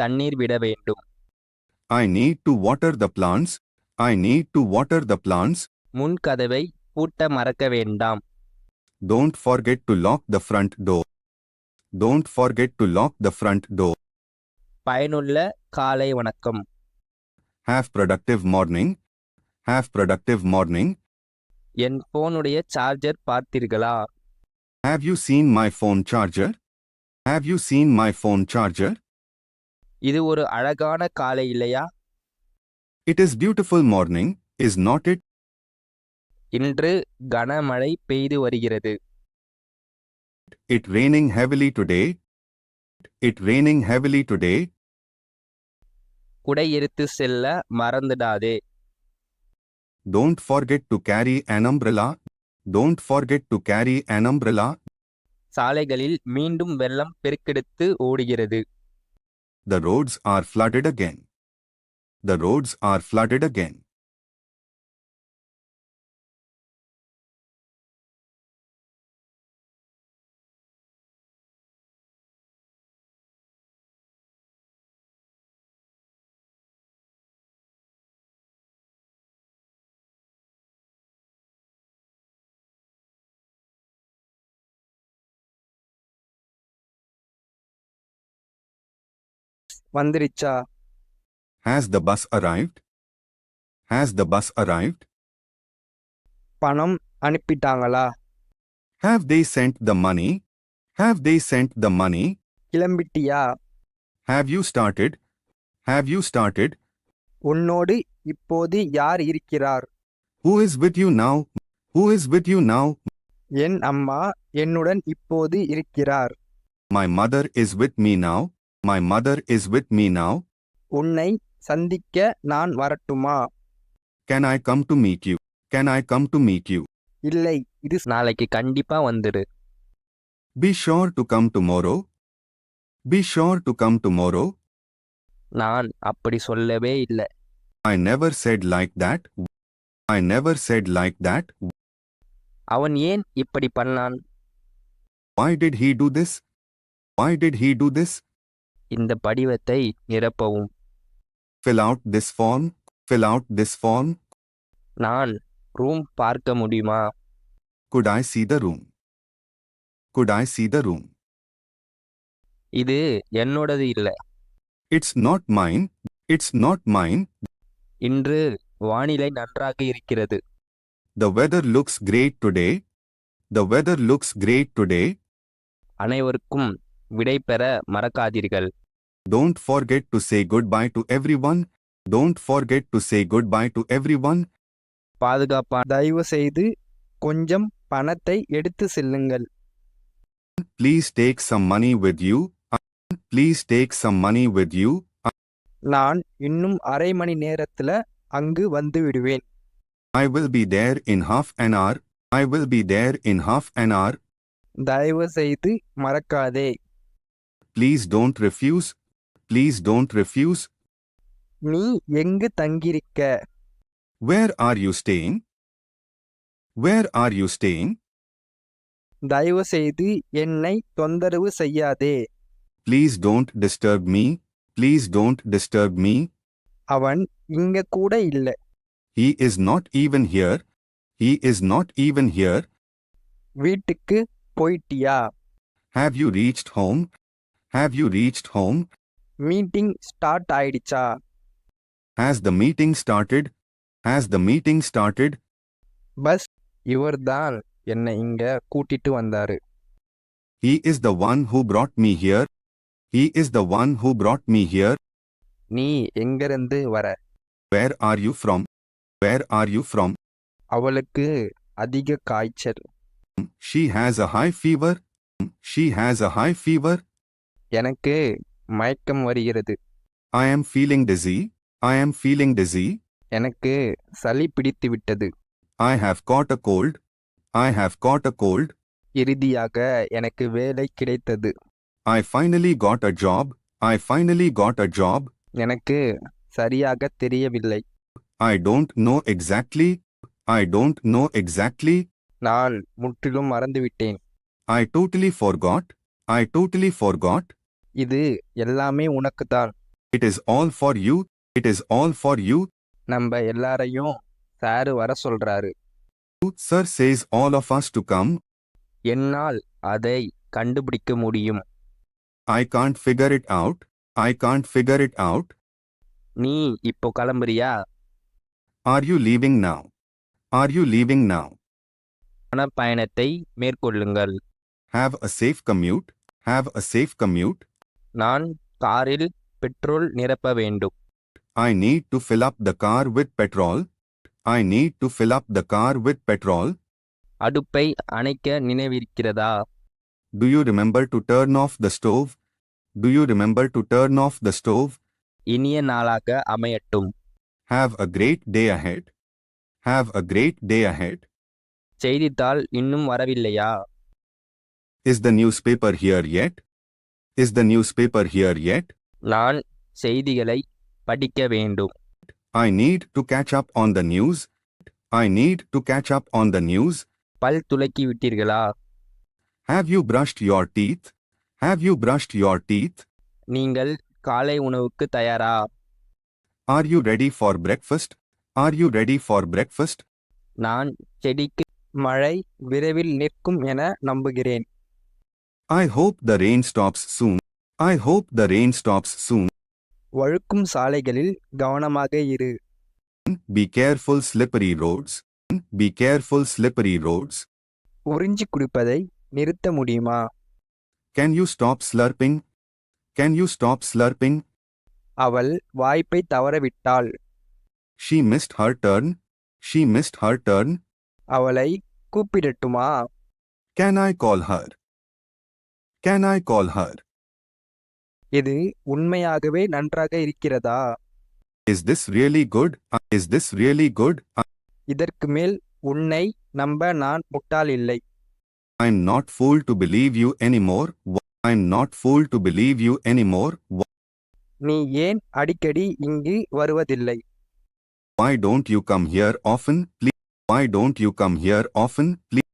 தண்ணீர் விட வேண்டும் I need to water the plants. I need to water the plants. முன் கதவை பூட்ட மறக்க வேண்டாம் Don't forget to lock the front door. Don't forget to lock the front door. பயனுள்ள காலை வணக்கம் Have productive morning. Have productive morning. என் போனுடைய சார்ஜர் பார்த்தீர்களா Have you seen my phone charger? Have you seen my phone charger? இது ஒரு அழகான காலை இல்லையா It is beautiful morning, is not it? இன்று கனமழை பெய்து வருகிறது It raining heavily today. It raining heavily today. குடை எடுத்து செல்ல மறந்துடாதே Don't forget to carry an umbrella. Don't forget to carry an umbrella. சாலைகளில் மீண்டும் வெள்ளம் பெருக்கெடுத்து ஓடுகிறது The roads are flooded again. The roads are flooded again. வந்துருச்சா Has the bus arrived? Has the bus arrived? பணம் அனுப்பிட்டாங்களா Have they sent the money? Have they sent the money? கிளம்பிட்டியா Have you started? Have you started? உன்னோடு இப்போது யார் இருக்கிறார் Who is with you now? Who is with you now? என் அம்மா என்னுடன் இப்போது இருக்கிறார் My mother is with me now. My mother is with me now. உன்னை சந்திக்க நான் வரட்டுமா Can I come to meet you? Can I come to meet you? இல்லை இது நாளைக்கு கண்டிப்பா வந்துடு Be sure to come tomorrow. Be sure to come tomorrow. நான் அப்படி சொல்லவே இல்லை I never said like that. I never said like that. அவன் ஏன் இப்படி பண்ணான் Why did he do this? Why did he do this? இந்த படிவத்தை நிரப்பவும் Fill out this form. Fill out this form. நான் ரூம் பார்க்க முடியுமா Could I see the room? Could I see the room? இது என்னோடது இல்லை It's not mine. It's not mine. இன்று வானிலை நன்றாக இருக்கிறது The weather looks great today. The weather looks great today. அனைவருக்கும் விடை பெற மறக்காதீர்கள் Don't forget to say goodbye to everyone. Don't forget to say goodbye to everyone. பாதுகாப்பா தயவு செய்து கொஞ்சம் பணத்தை எடுத்து செல்லுங்கள் Please take some money with you. Please take some money with you. நான் இன்னும் அரை மணி நேரத்துல அங்கு வந்து விடுவேன் I will be there in half an hour. I will be there in half an hour. தயவு செய்து மறக்காதே Please don't refuse. Please don't refuse. நீ எங்கு தங்கியிருக்க Where are you staying? Where are you staying? தயவு செய்து என்னை தொந்தரவு செய்யாதே Please don't disturb me. Please don't disturb me. அவன் இங்க கூட இல்ல He is not even here. He is not even here. வீட்டுக்கு போயிட்டியா Have you reached home? Have you reached home? Meeting start ஆயிடுச்சா Has the meeting started? Has the meeting started? Bus இவர்தான் என்னை இங்க கூட்டிட்டு வந்தாரு He is the one who brought me here. He is the one who brought me here. நீ எங்கிருந்து வர Where are you from? Where are you from? அவளுக்கு அதிக காய்ச்சல் She has a high fever. She has a high fever. எனக்கு மயக்கம் வருகிறது I am feeling dizzy. I am feeling dizzy. எனக்கு சளி பிடித்து விட்டது I have caught a cold. I have caught a cold. இறுதியாக எனக்கு வேலை கிடைத்தது I finally got a job. I finally got a job. எனக்கு சரியாக தெரியவில்லை I don't know exactly. I don't know exactly. நான் முற்றிலும் மறந்துவிட்டேன் I totally forgot. I totally forgot. இது எல்லாமே உனக்குத்தான் It is all for you. It is all for you. நம்ம எல்லாரையும் சாரு வர சொல்றாரு Sir says all of us to come. என்னால் அதை கண்டுபிடிக்க முடியும் I can't figure it out. I can't figure it out. நீ இப்போ கிளம்புறியா Are you leaving now? Are you leaving now? பயணத்தை மேற்கொள்ளுங்கள் Have a safe commute. Have a safe commute. நான் காரில் பெட்ரோல் நிரப்ப வேண்டும் I need to fill up the car with petrol. I need to fill up the car with petrol. அடுப்பை அணைக்க நினைவிருக்கிறதா Do you remember to turn off the stove? Do you remember to turn off the stove? இனிய நாளாக அமையட்டும் Have a great day ahead. Have a great day ahead. செய்தித்தாள் இன்னும் வரவில்லையா Is the newspaper here yet? Is the newspaper here yet? நான் செய்திகளை படிக்க வேண்டும் I need to catch up on the news. I need to catch up on the news. பல் துலக்கி விட்டீர்களா Have you brushed your teeth? Have you brushed your teeth? நீங்கள் காலை உணவுக்கு தயாரா Are you ready for breakfast? Are you ready for breakfast? நான் செடிக்கு மழை விரைவில் நிற்கும் என நம்புகிறேன் I hope the rain stops soon. I hope the rain stops soon. வழுக்கும் சாலைகளில் கவனமாக இரு Be careful slippery roads. Be careful slippery roads. உறிஞ்சி குடிப்பதை நிறுத்த முடியுமா Can you stop slurping? Can you stop slurping? அவள் வாய்ப்பை தவறவிட்டாள் She missed her turn. She missed her turn. அவளை கூப்பிடட்டுமா Can I call her? Can I call her? இது உண்மையாகவே நன்றாக இருக்கிறதா Is this really good? Uh, Is this really good? Uh, இதற்கு மேல் உன்னை நம்ப நான் முட்டாள் இல்லை I'm not fool to believe you anymore. Wh- I'm not fool to believe you anymore. Wh- நீ ஏன் அடிக்கடி இங்கு வருவதில்லை Why don't you come here often? Please. Why don't you come here often? Please.